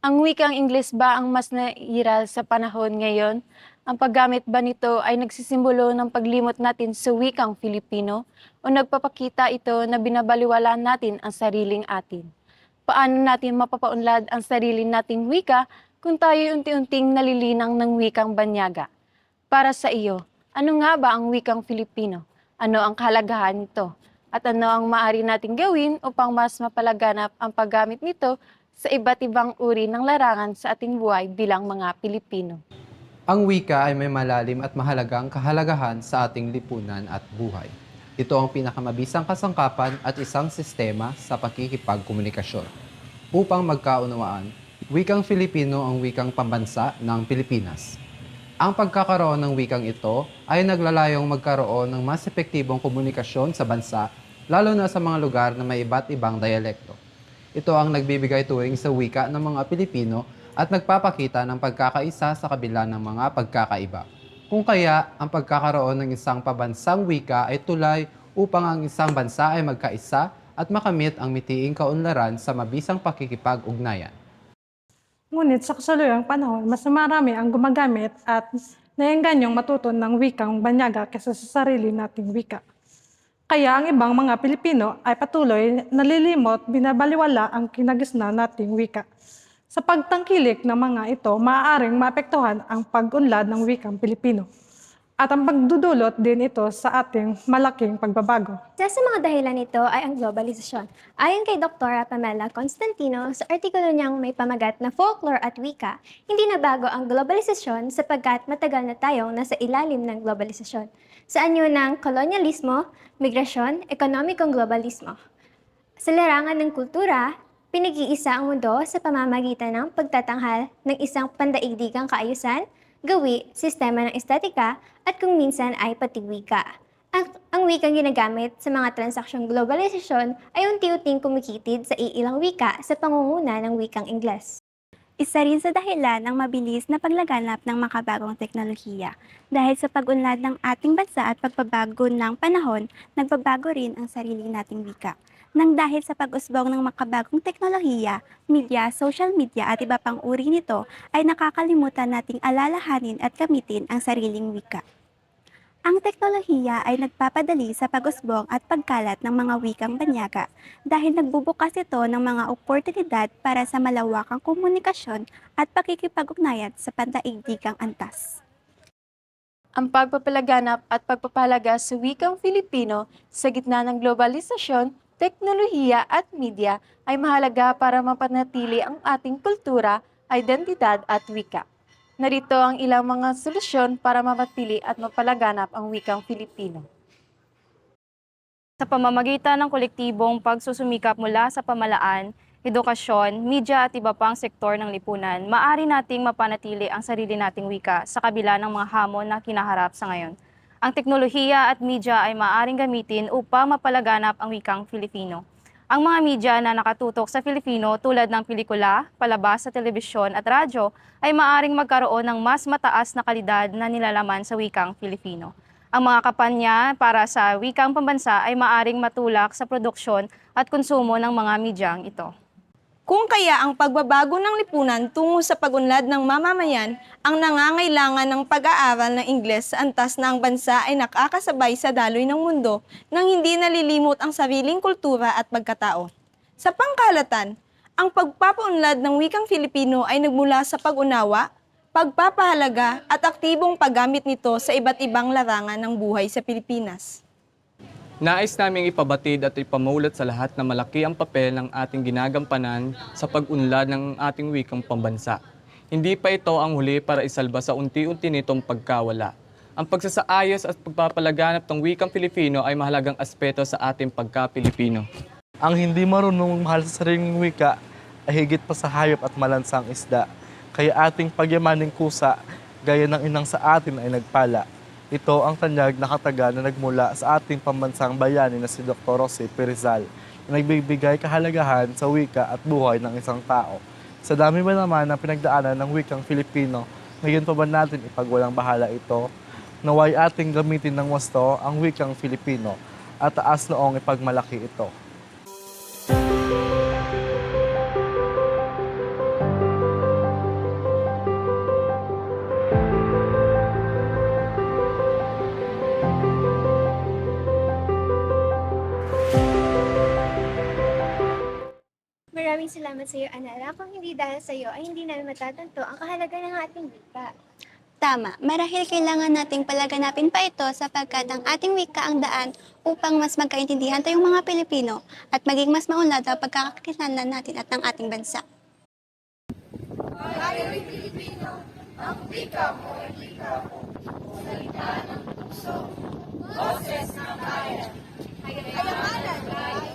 Ang wikang Ingles ba ang mas nairal sa panahon ngayon? Ang paggamit ba nito ay nagsisimbolo ng paglimot natin sa wikang Filipino o nagpapakita ito na binabaliwala natin ang sariling atin? Paano natin mapapaunlad ang sarili nating wika kung tayo unti-unting nalilinang ng wikang banyaga? Para sa iyo, ano nga ba ang wikang Filipino? Ano ang kahalagahan nito? At ano ang maaari nating gawin upang mas mapalaganap ang paggamit nito sa iba't ibang uri ng larangan sa ating buhay bilang mga Pilipino. Ang wika ay may malalim at mahalagang kahalagahan sa ating lipunan at buhay. Ito ang pinakamabisang kasangkapan at isang sistema sa pakikipagkomunikasyon. Upang magkaunawaan, wikang Filipino ang wikang pambansa ng Pilipinas. Ang pagkakaroon ng wikang ito ay naglalayong magkaroon ng mas epektibong komunikasyon sa bansa, lalo na sa mga lugar na may iba't ibang dialekto. Ito ang nagbibigay tuwing sa wika ng mga Pilipino at nagpapakita ng pagkakaisa sa kabila ng mga pagkakaiba. Kung kaya, ang pagkakaroon ng isang pabansang wika ay tulay upang ang isang bansa ay magkaisa at makamit ang mitiing kaunlaran sa mabisang pakikipag-ugnayan. Ngunit sa kasaluyang panahon, mas marami ang gumagamit at naenganyong matuto ng wikang banyaga kaysa sa sarili nating wika. Kaya ang ibang mga Pilipino ay patuloy nalilimot, binabaliwala ang kinagisna nating wika. Sa pagtangkilik ng mga ito, maaaring maapektuhan ang pag-unlad ng wikang Pilipino. At ang pagdudulot din ito sa ating malaking pagbabago. Isa sa mga dahilan nito ay ang globalisasyon. Ayon kay Dr. Pamela Constantino, sa artikulo niyang may pamagat na folklore at wika, hindi na bago ang globalisasyon sapagkat matagal na tayong nasa ilalim ng globalisasyon. Sa anyo ng kolonyalismo, migrasyon, ekonomikong globalismo. Sa larangan ng kultura, pinag-iisa ang mundo sa pamamagitan ng pagtatanghal ng isang pandaigdigang kaayusan, gawi, sistema ng estetika, at kung minsan ay pati wika. Ang, ang wikang ginagamit sa mga transaksyong globalisasyon ay unti-unting kumikitid sa iilang wika sa pangunguna ng wikang Ingles. Isa rin sa dahilan ng mabilis na paglaganap ng makabagong teknolohiya. Dahil sa pag-unlad ng ating bansa at pagbabago ng panahon, nagbabago rin ang sarili nating wika. Nang dahil sa pag-usbong ng makabagong teknolohiya, media, social media at iba pang uri nito ay nakakalimutan nating alalahanin at gamitin ang sariling wika. Ang teknolohiya ay nagpapadali sa pag-usbong at pagkalat ng mga wikang banyaga dahil nagbubukas ito ng mga oportunidad para sa malawakang komunikasyon at pakikipag-ugnayan sa pandaigdigang antas. Ang pagpapalaganap at pagpapahalaga sa wikang Filipino sa gitna ng globalisasyon, teknolohiya at media ay mahalaga para mapanatili ang ating kultura, identidad at wika. Narito ang ilang mga solusyon para mapanatili at mapalaganap ang wikang Filipino. sa pamamagitan ng kolektibong pagsusumikap mula sa pamalaan, edukasyon, media at iba pang sektor ng lipunan, maaari nating mapanatili ang sarili nating wika sa kabila ng mga hamon na kinaharap sa ngayon. Ang teknolohiya at media ay maaaring gamitin upang mapalaganap ang wikang Filipino. Ang mga media na nakatutok sa Filipino tulad ng pelikula, palabas sa telebisyon at radyo ay maaaring magkaroon ng mas mataas na kalidad na nilalaman sa wikang Filipino. Ang mga kampanya para sa wikang pambansa ay maaring matulak sa produksyon at konsumo ng mga medyang ito. Kung kaya ang pagbabago ng lipunan tungo sa pagunlad ng mamamayan ang nangangailangan ng pag-aaral ng Ingles sa antas na ang bansa ay nakakasabay sa daloy ng mundo nang hindi nalilimot ang sariling kultura at pagkatao. Sa pangkalatan, ang pagpapaunlad ng wikang Filipino ay nagmula sa pag-unawa, pagpapahalaga at aktibong paggamit nito sa iba't ibang larangan ng buhay sa Pilipinas. Nais naming ipabatid at ipamulat sa lahat na malaki ang papel ng ating ginagampanan sa pag-unlad ng ating wikang pambansa. Hindi pa ito ang huli para isalba sa unti-unti nitong pagkawala. Ang pagsasaayos at pagpapalaganap ng wikang Filipino ay mahalagang aspeto sa ating pagka-Pilipino. Ang hindi marunong mahal sa sariling wika ay higit pa sa hayop at malansang isda. Kaya ating pagyamaning kusa, gaya ng inang sa atin ay nagpala. Ito ang tanyag na kataga na nagmula sa ating pambansang bayani na si Dr. Jose Perizal. na nagbibigay kahalagahan sa wika at buhay ng isang tao. Sa dami ba naman ng pinagdaanan ng wikang Filipino, ngayon pa ba natin ipagwalang bahala ito? Naway ating gamitin ng wasto ang wikang Filipino at taas noong ipagmalaki ito. Maraming salamat sa iyo, Anara. Kung hindi dahil sa iyo, ay hindi namin matatanto ang kahalaga ng ating wika. Tama, marahil kailangan nating palaganapin pa ito sapagkat ang ating wika ang daan upang mas magkaintindihan tayong mga Pilipino at maging mas maunlad ang pagkakakilanlan natin at ng ating bansa. Kayamanan,